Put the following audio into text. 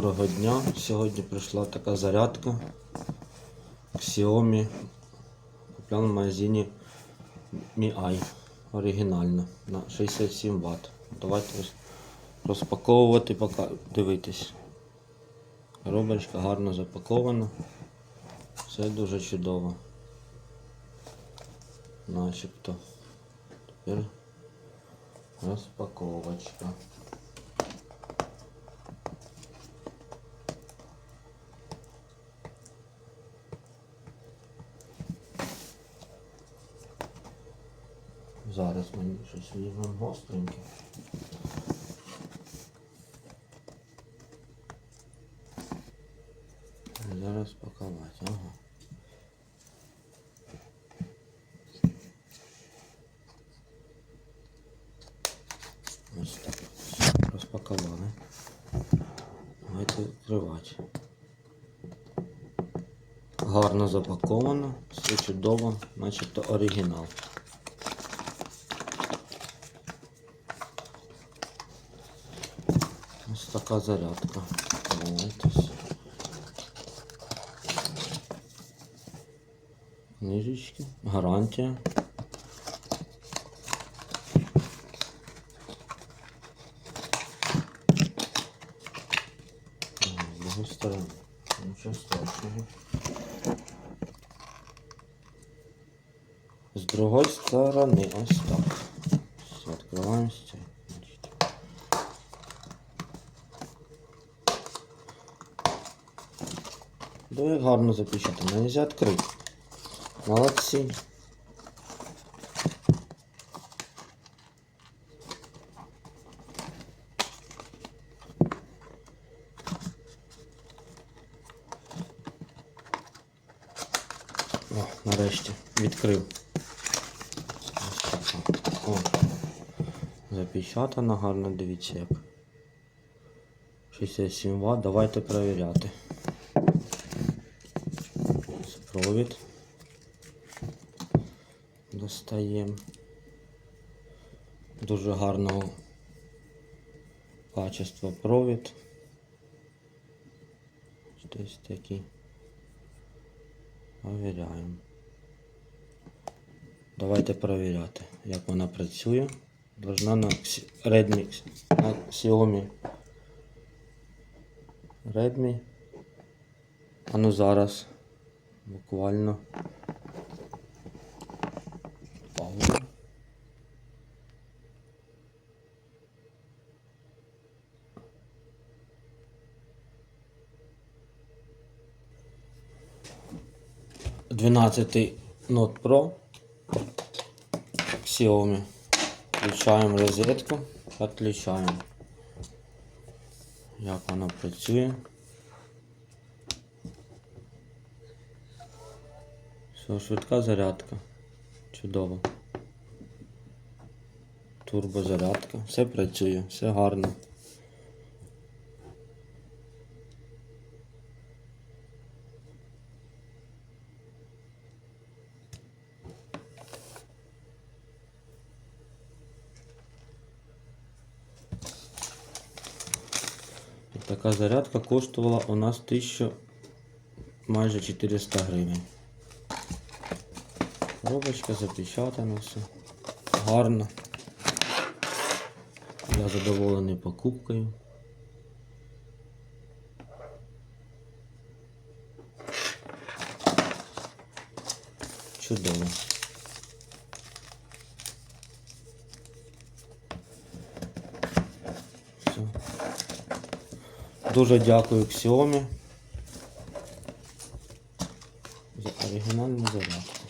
Доброго дня. Сьогодні прийшла така зарядка Xiaomi. Купляв в магазині Mi Eye. Оригінальна на 67 Вт. Давайте розпаковувати, дивитись. Коробочка гарно запакована. Все дуже чудово. Начебто. Тепер розпаковочка. Зараз мені щось візьмемо гостреньке. Зараз пакувати, ага. Ось так. Розпакували. Давайте відкривати. Гарно запаковано, все чудово, начебто оригінал. така зарядка. Дивитесь. Книжечки. Гарантія. Ага, З другої сторони. Нічого страшного. З другої сторони ось так. Все, відкриваємо з цієї. Як гарно запечатано, нельзя відкрити. Молодці. О, нарешті відкрив. Ось така. О, запечатано гарно, дивіться як. 67 Вт, давайте перевіряти. Провід. Достаємо. Дуже гарного качества провід. Десь такий. Провіряємо. Давайте перевіряти, як вона працює. Должна на Redmi, на Xiaomi Redmi. А ну зараз. Буквально. Пауза. Двенадцатый Note Pro Xiaomi. Включаємо розетку, підключаємо. Як вона працює. Все, швидка зарядка. Чудово. Турбозарядка. Все працює, все гарно. Така зарядка коштувала у нас 1000 майже 400 гривень. Коробочка запечатана все. Гарно. Я задоволений покупкою. Чудово. Все. Дуже дякую Xiaomi за оригінальну зарядку.